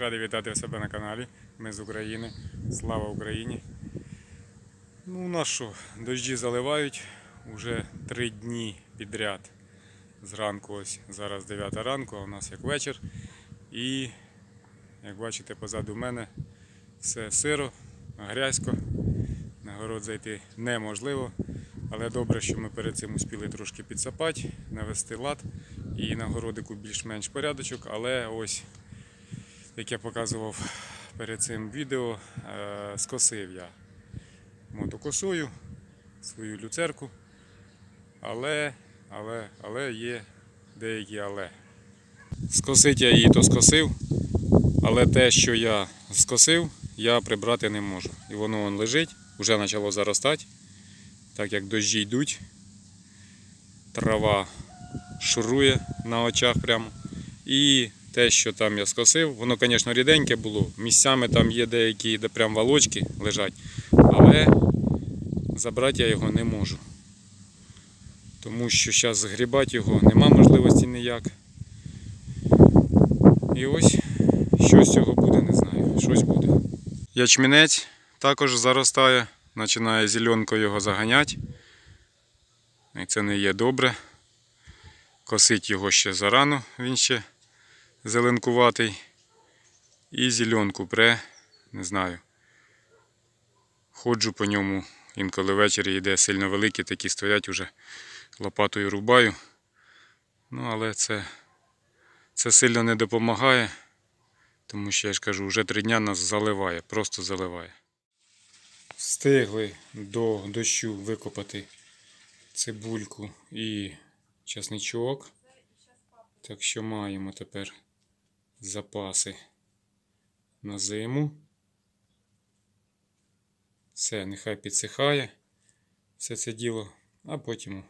Радий вітати в себе на каналі. Ми з України. Слава Україні. Ну, у нас що, дощі заливають уже три дні підряд. Зранку ось зараз 9 ранку, а у нас як вечір. І як бачите, позаду мене все сиро, грязько. На город зайти неможливо. Але добре, що ми перед цим успіли трошки підсапати, навести лад і на городику більш-менш порядочок. Але ось, як я показував перед цим відео, е, скосив я мотокосою свою люцерку. Але, але, але є деякі але. Скосить я її то скосив, але те, що я скосив, я прибрати не можу. І воно вон лежить, вже почало заростати, так як дощі йдуть. Трава шурує на очах прямо. І те, що там я скосив, воно, звісно, ріденьке було. Місцями там є деякі, де прям волочки лежать, але забрати я його не можу. Тому що зараз згрібати його нема можливості ніяк. І ось що з цього буде, не знаю. Щось буде. Ячмінець також заростає, починає зеленкою його заганяти. І це не є добре. Косить його ще зарано, він ще зеленкуватий. І зеленку пре, не знаю. Ходжу по ньому, інколи ввечері йде сильно великі, такі стоять уже лопатою рубаю. Ну, але це, це сильно не допомагає, тому що я ж кажу, вже три дня нас заливає, просто заливає. Встигли до дощу викопати цибульку і часничок. Так що маємо тепер запаси на зиму. Все, нехай підсихає все це діло, а потім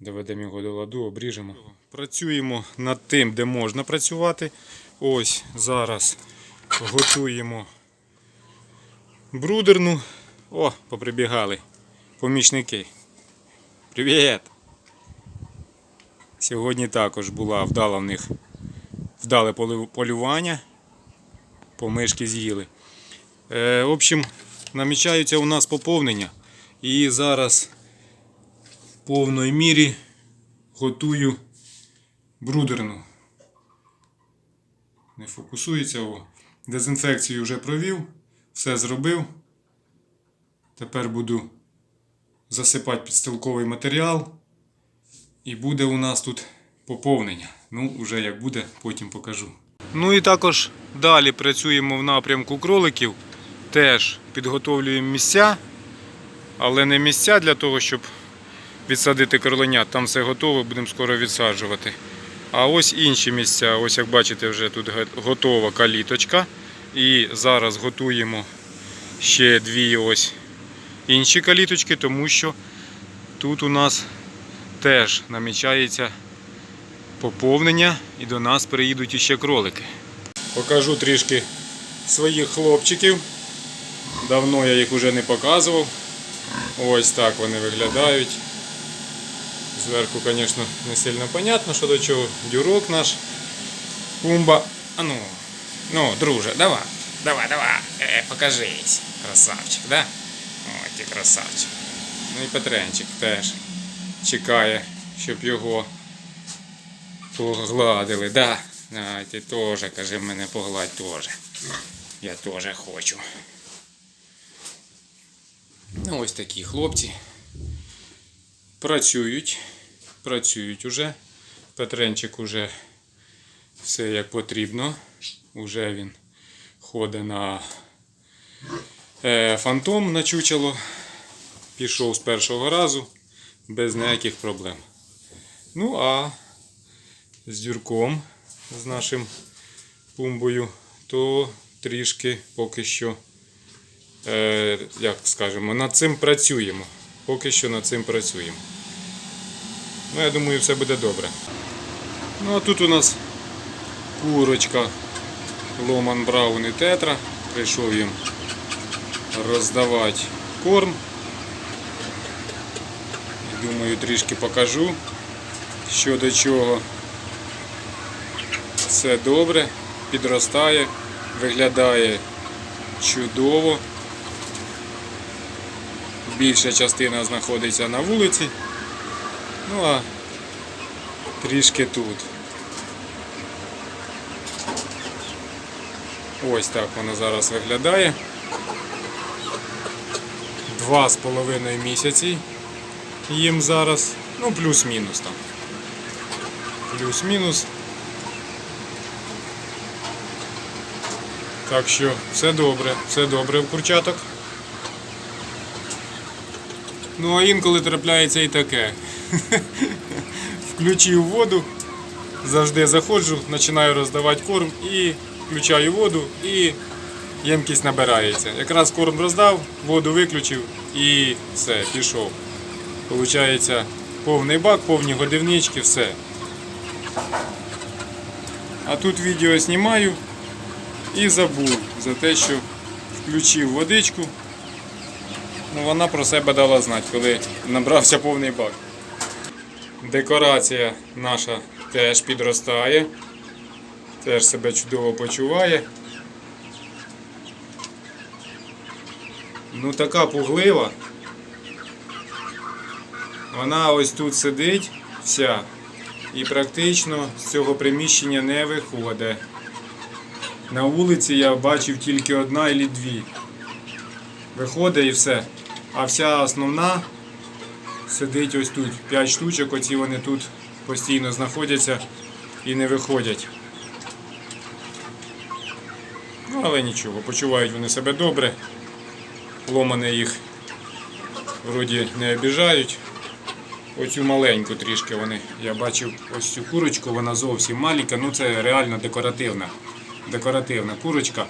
доведемо його до ладу, обріжемо. Працюємо над тим, де можна працювати. Ось зараз готуємо брудерну. О, поприбігали помічники. Привіт! Сьогодні також була вдала в них вдале полювання. Помишки з'їли. Е, в общем, намічаються у нас поповнення. І зараз в повної мірі готую брудерну. Не фокусується. О. Дезінфекцію вже провів, все зробив. Тепер буду засипати підстилковий матеріал. І буде у нас тут поповнення. Ну, вже як буде, потім покажу. Ну і також далі працюємо в напрямку кроликів. Теж підготовлюємо місця, але не місця для того, щоб відсадити кроленят. Там все готове, будемо скоро відсаджувати. А ось інші місця. Ось як бачите, вже тут готова каліточка. І зараз готуємо ще дві ось інші каліточки, тому що тут у нас теж намічається поповнення і до нас приїдуть іще кролики. Покажу трішки своїх хлопчиків. Давно я їх уже не показував. Ось так вони виглядають. Зверху, звісно, не сильно понятно, що до чого. Дюрок наш. Пумба. А ну, ну, друже, давай, давай, давай, е, покажись. Красавчик, да? Ой, ти красавчик. Ну і Петренчик теж чекає, щоб його погладили, да? А, ти теж, каже, мене погладь теж. Я теж хочу. Ну, ось такі хлопці. Працюють. Працюють уже. Петренчик уже все як потрібно. Уже він ходить на е, фантом на чучело. Пішов з першого разу без ніяких проблем. Ну а з дюрком, з нашим пумбою, то трішки поки що, е, як скажемо, над цим працюємо. Поки що над цим працюємо. Ну, я думаю, все буде добре. Ну а тут у нас курочка Ломан Браун і Тетра. Прийшов їм роздавати корм. Думаю, трішки покажу, що до чого. Все добре, підростає. виглядає чудово. Більша частина знаходиться на вулиці, ну а трішки тут. Ось так воно зараз виглядає. Два з половиною місяці їм зараз, ну плюс-мінус там. Плюс-мінус. Так що все добре, все добре в курчаток. Ну а інколи трапляється і таке. Включив воду, завжди заходжу, починаю роздавати корм і включаю воду і ємкість набирається. Якраз корм роздав, воду виключив і все, пішов. Получається повний бак, повні годівнички, все. А тут відео знімаю і забув за те, що включив водичку. Ну, вона про себе дала знати, коли набрався повний бак. Декорація наша теж підростає, теж себе чудово почуває. Ну така пуглива. Вона ось тут сидить вся і практично з цього приміщення не виходить. На вулиці я бачив тільки одна або дві. Виходить і все. А вся основна сидить ось тут. П'ять штучок, оці вони тут постійно знаходяться і не виходять. Ну, але нічого, почувають вони себе добре. Ломани їх вроді не обіжають. Оцю маленьку трішки вони. Я бачив ось цю курочку, вона зовсім маленька, ну це реально декоративна. Декоративна курочка.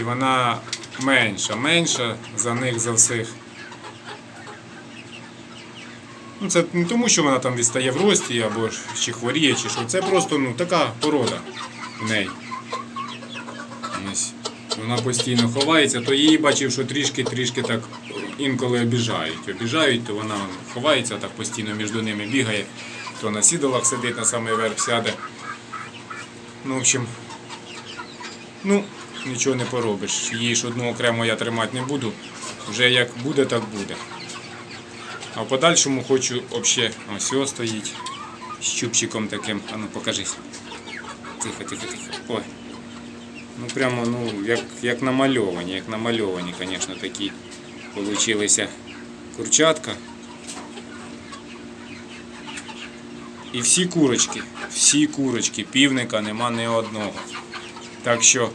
І вона менша, менша за них за всіх. Ну, це не тому, що вона там відстає в рості або чи хворіє, чи що. Це просто ну, така порода в неї. Ось. Вона постійно ховається, то її бачив, що трішки-трішки так інколи обіжають. Обіжають, то вона ховається, так постійно між ними бігає, то на сідолах сидить, на самий верх сяде. Ну, в общем, ну, нічого не поробиш. Її ж одну окремо я тримати не буду. Вже як буде, так буде. А в подальшому хочу взагалі ось ось стоїть з чубчиком таким. А ну покажись. Тихо, тихо, тихо. Ой. Ну прямо ну, як, як намальовані, як намальовані, звісно, такі получилися курчатка. І всі курочки, всі курочки, півника нема ні одного. Так що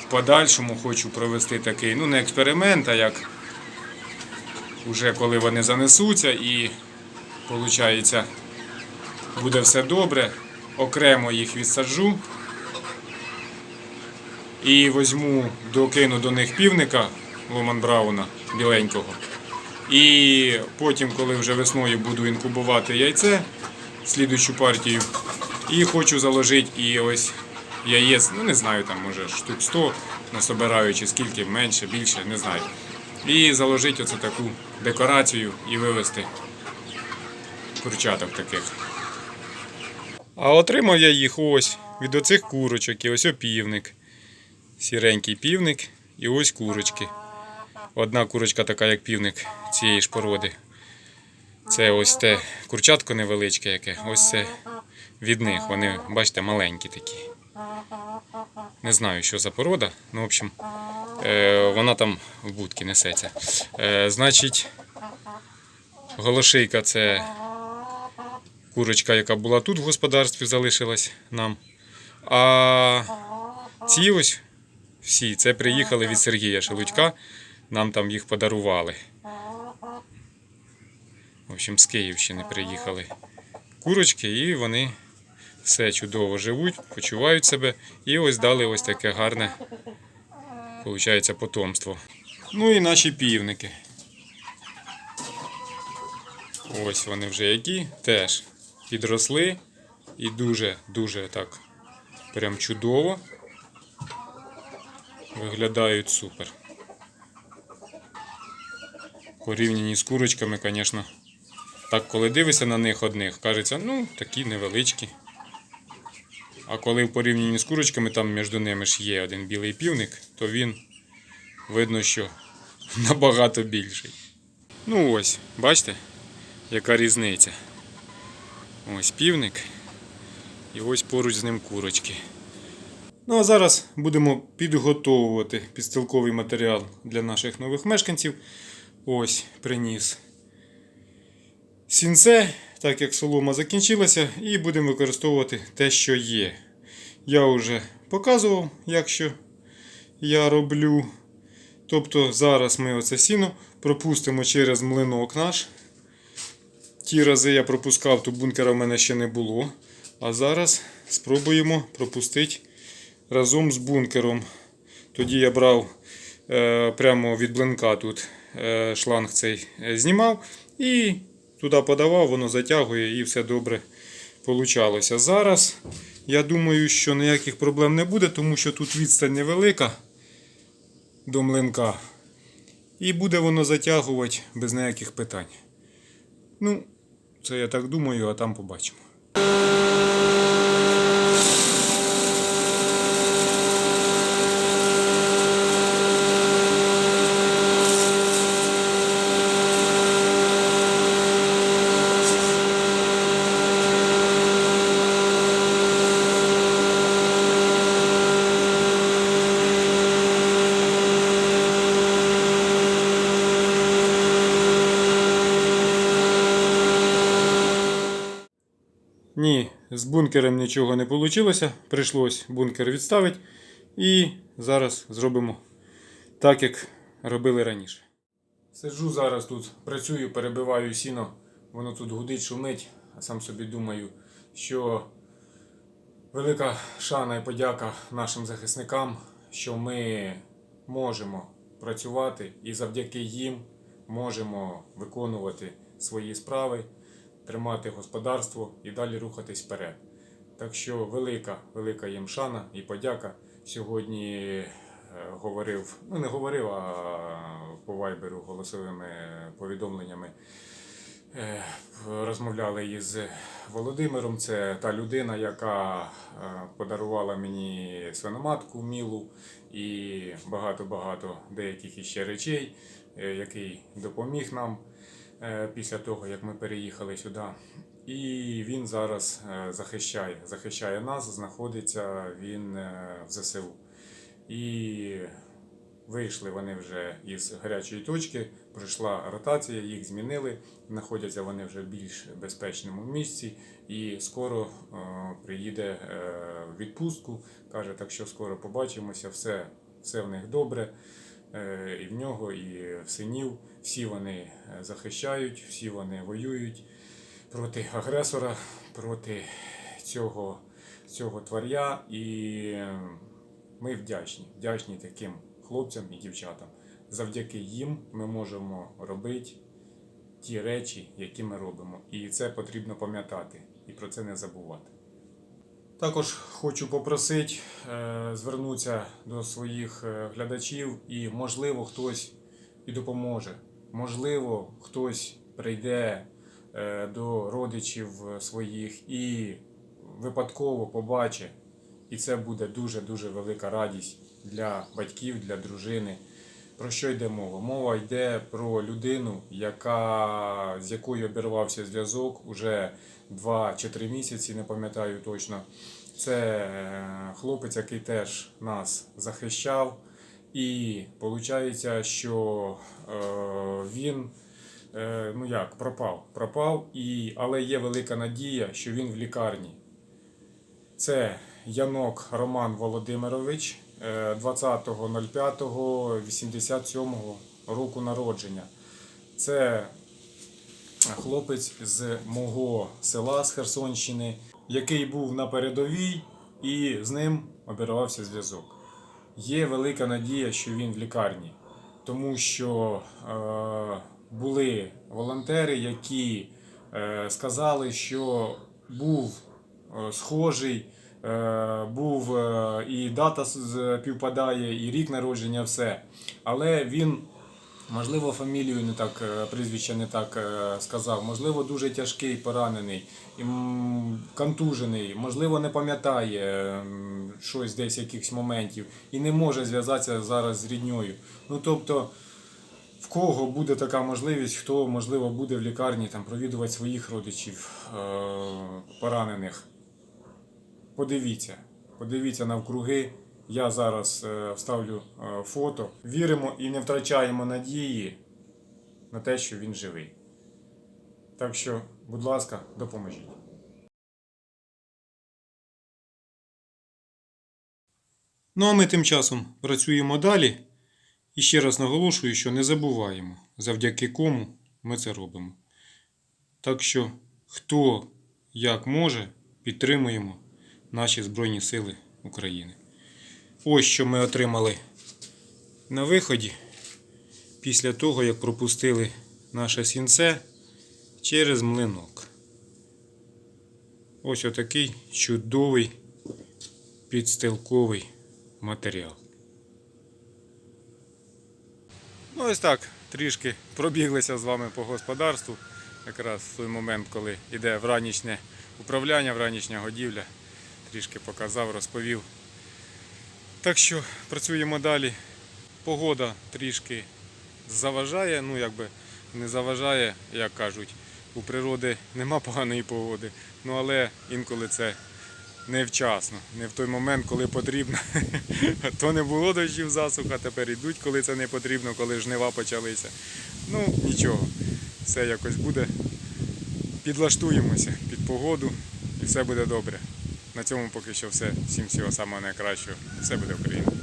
в подальшому хочу провести такий, ну не експеримент, а як уже коли вони занесуться і виходить, буде все добре, окремо їх відсаджу. І візьму, докину до них півника Ломан Брауна біленького. І потім, коли вже весною буду інкубувати яйце, слідуючу партію, і хочу заложити і ось яєць, ну не знаю, там може штук 100 насобираю, чи скільки менше, більше, не знаю. І заложити оце таку декорацію і вивезти курчаток таких. А отримав я їх ось від оцих курочок, і ось опівник сіренький півник і ось курочки. Одна курочка така, як півник цієї ж породи. Це ось те курчатко невеличке, яке. Ось це від них. Вони, бачите, маленькі такі. Не знаю, що за порода. Ну, в общем, е, вона там в будці несеться. Е, значить, голошийка це курочка, яка була тут в господарстві, залишилась нам. А ці ось всі. Це приїхали від Сергія Шелудька. Нам там їх подарували. В общем, з Київщини приїхали курочки, і вони все чудово живуть, почувають себе. І ось дали ось таке гарне, виходить, потомство. Ну і наші півники. Ось вони вже які теж підросли і дуже-дуже так прям чудово. Виглядають супер. Порівняні з курочками, звісно. Так, коли дивишся на них одних, кажеться, ну, такі невеличкі. А коли в порівнянні з курочками, там між ними ж є один білий півник, то він видно, що набагато більший. Ну ось, бачите, яка різниця. Ось півник. І ось поруч з ним курочки. Ну а зараз будемо підготовувати підстилковий матеріал для наших нових мешканців. Ось приніс сінце, так як солома закінчилася, і будемо використовувати те, що є. Я вже показував, як що я роблю. Тобто зараз ми оце сіно пропустимо через млинок наш. Ті рази я пропускав, то бункера в мене ще не було. А зараз спробуємо пропустити разом з бункером. Тоді я брав е, прямо від блинка тут е, шланг цей е, знімав і туди подавав, воно затягує і все добре получалося. Зараз я думаю, що ніяких проблем не буде, тому що тут відстань невелика до млинка. І буде воно затягувати без ніяких питань. Ну, це я так думаю, а там побачимо. Ні, з бункером нічого не вийшло. Прийшлось бункер відставити. І зараз зробимо так, як робили раніше. Сиджу зараз тут, працюю, перебиваю сіно, воно тут гудить, шумить, а сам собі думаю, що велика шана і подяка нашим захисникам, що ми можемо працювати і завдяки їм можемо виконувати свої справи тримати господарство і далі рухатись вперед. Так що велика, велика їм шана і подяка. Сьогодні е, говорив, ну не говорив, а по вайберу голосовими повідомленнями. е, Розмовляли із Володимиром. Це та людина, яка е, подарувала мені свиноматку Мілу і багато-багато деяких іще речей, який допоміг нам після того, як ми переїхали сюди. І він зараз е, захищає, захищає нас, знаходиться він е, в ЗСУ. І вийшли вони вже із гарячої точки, пройшла ротація, їх змінили, знаходяться вони вже в більш безпечному місці і скоро е, приїде е, в відпустку. Каже, так що скоро побачимося, все, все в них добре. Е, І в нього, і в синів. Всі вони е, захищають, всі вони воюють проти агресора, проти цього, цього тваря. І е, ми вдячні, вдячні таким хлопцям і дівчатам. Завдяки їм ми можемо робити ті речі, які ми робимо. І це потрібно пам'ятати і про це не забувати. Також хочу попросити е, звернутися до своїх е, глядачів, і можливо хтось і допоможе. Можливо, хтось прийде е, до родичів своїх і випадково побачить. І це буде дуже-дуже велика радість для батьків, для дружини. Про що йде мова? Мова йде про людину, яка, з якою обірвався зв'язок уже 2 чи 3 місяці, не пам'ятаю точно. Це е, хлопець, який теж нас захищав. І виходить, що е, він е, ну як, пропав. пропав і, але є велика надія, що він в лікарні. Це Янок Роман Володимирович е, 20.05.87 року народження. Це хлопець з мого села з Херсонщини, який був на передовій і з ним обірвався зв'язок. Є велика надія, що він в лікарні, тому що е, були волонтери, які е, сказали, що був е, схожий, е, був е, і дата співпадає, і рік народження, все. Але він Можливо, фамілію не так, е, прізвище не так е, сказав. Можливо, дуже тяжкий, поранений, контужений, можливо, не пам'ятає щось десь якихось моментів і не може зв'язатися зараз з рідньою. Ну тобто, в кого буде така можливість, хто можливо буде в лікарні там провідувати своїх родичів е, поранених. Подивіться, подивіться навкруги. Я зараз е, вставлю е, фото. Віримо і не втрачаємо надії на те, що він живий. Так що, будь ласка, допоможіть. Ну а ми тим часом працюємо далі. І ще раз наголошую, що не забуваємо, завдяки кому ми це робимо. Так що, хто як може, підтримуємо наші Збройні Сили України. Ось що ми отримали на виході після того, як пропустили наше сінце через млинок. Ось отакий чудовий підстилковий матеріал. Ну, ось так, трішки пробіглися з вами по господарству. Якраз в той момент, коли йде вранішнє управляння, вранішня годівля. Трішки показав, розповів. Так що працюємо далі. Погода трішки заважає, ну якби не заважає, як кажуть, у природи нема поганої погоди. Ну але інколи це невчасно, не в той момент, коли потрібно. То не було дощів засуха, тепер йдуть, коли це не потрібно, коли жнива почалися. Ну, нічого, все якось буде. Підлаштуємося під погоду і все буде добре. На цьому поки що все. Всім всього самого найкращого. Все буде Україна.